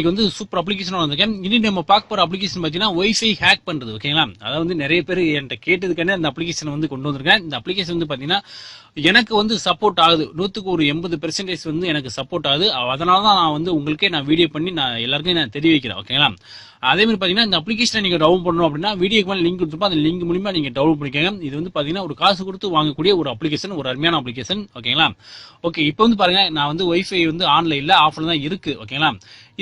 இன்னைக்கு வந்து super application வந்திருக்கேன். இனி நம்ம பார்க்க போற அப்ளிகேஷன் பார்த்தீங்கன்னா ஒய்ஃபை ஹேக் பண்றது ஓகேங்களா அதாவது வந்து நிறைய பேர் என்கிட்ட கேட்டதுக்கான இந்த அப்ளிகேஷன் வந்து கொண்டு வந்திருக்கேன். இந்த அப்ளிகேஷன் வந்து பார்த்தீங்கன்னா எனக்கு வந்து சப்போர்ட் ஆகுது. நூற்றுக்கு ஒரு எண்பது பெர்சன்டேஜ் வந்து எனக்கு சப்போர்ட் ஆகுது. அதனால தான் நான் வந்து உங்களுக்கே நான் வீடியோ பண்ணி நான் எல்லாருக்கும் நான் தெரிவிக்கிறேன் ஓகேங்களா அதே மாதிரி பார்த்தீங்கன்னா இந்த அப்ளிகேஷனை நீங்கள் டவுன் பண்ணணும் அப்படின்னா வீடியோக்கு மேலே லிங்க் கொடுத்துருப்போம் அந்த லிங்க் மூலியமா நீங்கள் டவுன்லோட் பண்ணிக்கோங்க. இது வந்து பார்த்தீங்கன்னா ஒரு காசு கொடுத்து வாங்கக்கூடிய ஒரு அப்ளிகேஷன் ஒரு அருமையான அப்ளிகேஷன் ஓகேங்களா ஓகே இப்போ வந்து பாருங்க நான் வந்து ஒய்ஃபை வந்து ஆன்லைனில் ஆஃப்ல தான் இருக்கு ஓகேங்களா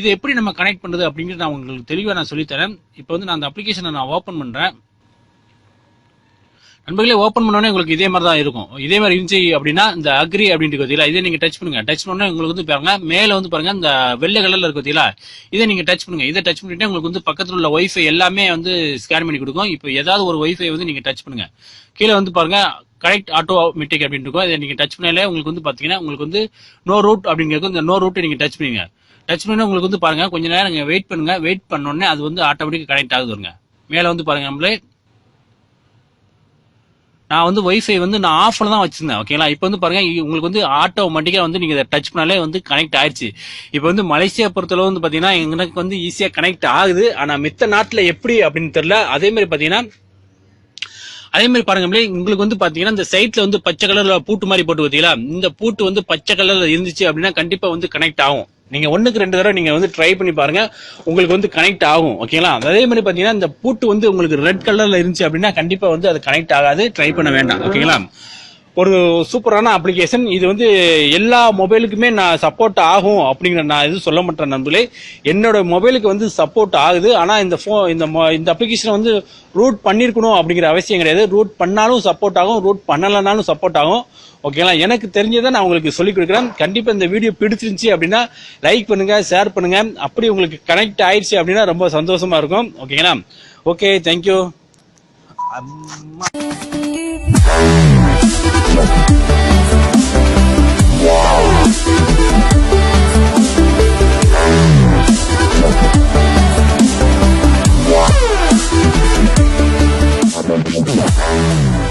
இது எப்படி நம்ம கனெக்ட் பண்ணுறது அப்படிங்கிறது நான் உங்களுக்கு தெளிவாக நான் சொல்லித்தரேன். இப்போ வந்து நான் அந்த அப்ளிகேஷனை நான் ஓப்பன் பண்ணுறேன் நண்பர்களே ஓப்பன் பண்ணோடனே உங்களுக்கு இதே மாதிரி தான் இருக்கும். இதே மாதிரி இருந்துச்சு அப்படின்னா இந்த அக்ரி அப்படின்ட்டு பார்த்தீங்களா இதை நீங்கள் டச் பண்ணுங்க. டச் பண்ணோடனே உங்களுக்கு வந்து பாருங்க மேலே வந்து பாருங்க இந்த வெள்ளை கலரில் இருக்கு பார்த்தீங்களா இதை நீங்கள் டச் பண்ணுங்க. இதை டச் பண்ணிட்டு உங்களுக்கு வந்து பக்கத்தில் உள்ள ஒய்ஃபை எல்லாமே வந்து ஸ்கேன் பண்ணி கொடுக்கும். இப்போ ஏதாவது ஒரு ஒய்ஃபை வந்து நீங்கள் டச் பண்ணுங்க. கீழே வந்து பாருங்க கரெக்ட் ஆட்டோமேட்டிக் அப்படின்னு இருக்கும். இதை நீங்கள் டச் பண்ணாலே உங்களுக்கு வந்து பார்த்தீங்கன்னா உங்களுக்கு வந்து நோ ரூட் அப்படிங்கிறது இந்த நோ ரூட்டை நீங்கள் டச் பண்ணுங்க டச் பண்ணி உங்களுக்கு வந்து பாருங்க கொஞ்ச நேரம் நீங்க வெயிட் பண்ணுங்க. வெயிட் பண்ணோடனே அது வந்து ஆட்டோமேட்டிக்காக கனெக்ட் ஆகுது வருங்க மேலே வந்து பாருங்க நம்மளே. நான் வந்து ஒய்ஃபை வந்து நான் ஆஃப்ல தான் வச்சிருந்தேன் ஓகேங்களா இப்போ வந்து பாருங்க இ- உங்களுக்கு வந்து ஆட்டோமேட்டிக்கா வந்து நீங்க இதை டச் பண்ணாலே வந்து கனெக்ட் ஆயிடுச்சு இப்போ வந்து மலேசியா பொறுத்தளவு வந்து பாத்தீங்கன்னா எனக்கு வந்து ஈஸியா கனெக்ட் ஆகுது. ஆனா மித்த நாட்டுல எப்படி அப்படின்னு தெரியல. அதே மாதிரி பாத்தீங்கன்னா அதே மாதிரி பாருங்க உங்களுக்கு வந்து பாத்தீங்கன்னா இந்த சைட்ல வந்து பச்சை கலர்ல பூட்டு மாதிரி போட்டு பார்த்தீங்களா இந்த பூட்டு வந்து பச்சை கலர்ல இருந்துச்சு அப்படின்னா கண்டிப்பா வந்து கனெக்ட் ஆகும். நீங்க ஒண்ணுக்கு ரெண்டு தடவை நீங்க வந்து ட்ரை பண்ணி பாருங்க உங்களுக்கு வந்து கனெக்ட் ஆகும் ஓகேங்களா அதே மாதிரி பாத்தீங்கன்னா இந்த பூட்டு வந்து உங்களுக்கு ரெட் கலர்ல இருந்துச்சு அப்படின்னா கண்டிப்பா வந்து அது கனெக்ட் ஆகாது ட்ரை பண்ண வேண்டாம் ஓகேங்களா ஒரு சூப்பரான அப்ளிகேஷன் இது வந்து எல்லா மொபைலுக்குமே நான் சப்போர்ட் ஆகும் அப்படிங்கிற நான் எதுவும் சொல்ல மாட்டேன் நண்பர்களே. என்னோட மொபைலுக்கு வந்து சப்போர்ட் ஆகுது. ஆனால் இந்த ஃபோ இந்த மொ- இந்த அப்ளிகேஷனை வந்து ரூட் பண்ணியிருக்கணும் அப்படிங்கிற அவசியம் கிடையாது. ரூட் பண்ணாலும் சப்போர்ட் ஆகும். ரூட் பண்ணலைனாலும் சப்போர்ட் ஆகும். ஓகேங்களா எனக்கு தெரிஞ்சதை நான் உங்களுக்கு சொல்லிக் கொடுக்குறேன். கண்டிப்பாக இந்த வீடியோ பிடிச்சிருந்துச்சி அப்படின்னா லைக் பண்ணுங்கள் ஷேர் பண்ணுங்கள் அப்படி உங்களுக்கு கனெக்ட் ஆயிடுச்சு அப்படின்னா ரொம்ப சந்தோஷமாக இருக்கும். ஓகேங்களா ஓகே தேங்க்யூ அம்மா. Música